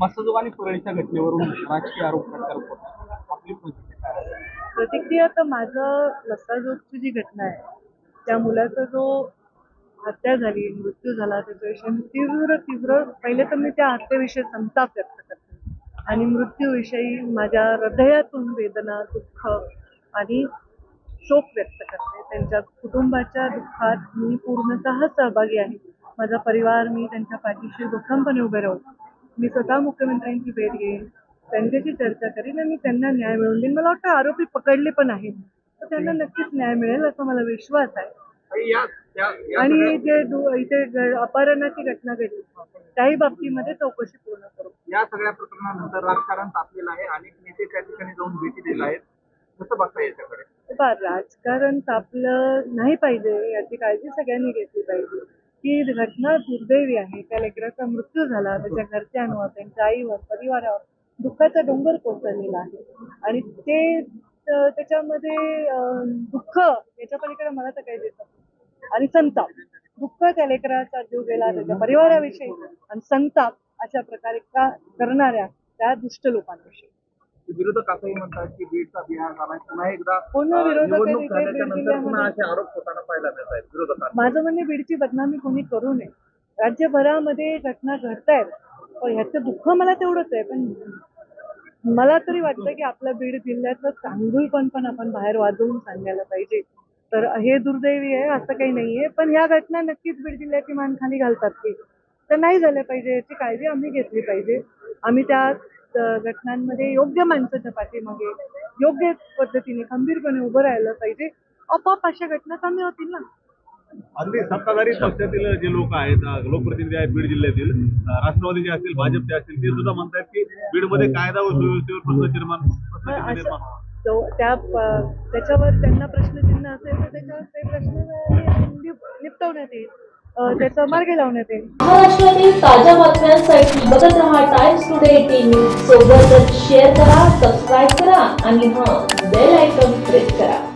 मसाजोग आणि पुरळीच्या घटनेवरून राजकीय आरोप प्रत्यारोप होतात आपली प्रतिक्रिया प्रतिक्रिया तर माझं लसाजोगची जी घटना आहे त्या मुलाचा जो हत्या झाली मृत्यू झाला त्याच्याविषयी मी तीव्र तीव्र पहिले तर मी त्या हत्येविषयी संताप व्यक्त करते. आणि मृत्यूविषयी माझ्या हृदयातून वेदना दुःख आणि शोक व्यक्त करते. त्यांच्या कुटुंबाच्या दुःखात मी पूर्णतः सहभागी आहे. माझा परिवार मी त्यांच्या पाठीशी भक्कमपणे उभे राहू. मी स्वतः मुख्यमंत्र्यांची भेट घेईन त्यांच्याशी चर्चा करीन आणि त्यांना न्याय मिळवून देईन. मला वाटतं आरोपी पकडले पण आहेत तर त्यांना नक्कीच न्याय मिळेल असा मला विश्वास आहे. आणि जे इथे अपहरणाची घटना घडली त्याही बाबतीमध्ये चौकशी पूर्ण करू. या सगळ्या प्रकरणानंतर राजकारण तापलेलं आहे. अनेक नेते त्या ठिकाणी जाऊन भेटी दिल्या आहेत. कसं बघता याच्याकडे बा राजकारण तापलं नाही पाहिजे याची काळजी सगळ्यांनी घेतली पाहिजे. ही घटना दुर्दैवी आहे. त्या लेकराचा मृत्यू झाला. त्याच्या घरच्यांवर त्यांच्या आईवर परिवारावर दुःखाचा डोंगर कोसळलेला आहे. आणि ते त्याच्यामध्ये दुःख याच्या पलीकडे मला तर काही दिसत नाही. आणि संताप. दुःख त्या लेकराचा जीव गेला त्याच्या परिवाराविषयी. आणि संताप अशा प्रकारे का करणाऱ्या त्या दुष्ट लोकांविषयी. विरोधक असंही म्हणतात की बीडचा बिहार झाला पुन्हा एकदा विरोधक निवडणूक झाल्याच्यानंतर पुन्हा असे आरोप होताना पाहायला मिळत आहेत विरोधकांना. माझं म्हणणे बीडची बदनामी कोणी करू नये. राज्यभरामध्ये घटना घडतायत. पण ह्याचं दुःख मला तेवढंच आहे. पण मला तरी वाटतं की आपल्या बीड जिल्ह्यातलं चांगुलपण पण आपण बाहेर वाजवून सांगायला पाहिजे. तर हे दुर्दैवी आहे असं काही नाहीये. पण ह्या घटना नक्कीच बीड जिल्ह्याची मान खाली घालतात की. तर नाही झालं पाहिजे याची काळजी आम्ही घेतली पाहिजे. आम्ही त्या घटनांमध्ये योग्य माणसाच्या पाठीमागे योग्य पद्धतीने खंबीरपणे उभं राहायला पाहिजे. आपोआप अशा घटना कमी होतील ना. अगदी सत्ताधारी पक्षातील जे लोक आहेत लोकप्रतिनिधी आहेत बीड जिल्ह्यातील राष्ट्रवादीचे असतील भाजपचे असतील ते सुद्धा म्हणतात की बीडमध्ये कायदा व सुव्यवस्थेवर प्रश्न निर्माण त्या त्याच्यावर त्यांना प्रश्नचिन्ह असेल तर त्याच्यावर ते प्रश्न निपटवण्यात येईल. त्याचा मार्ग लावण्यात येईल. महाराष्ट्रातील ताज्या बातम्यांसाठी बघत रहा टाइम्स टुडे टीव्ही. सोबतच शेअर करा सबस्क्राईब करा आणि हा बेल आयकॉन प्रेस करा.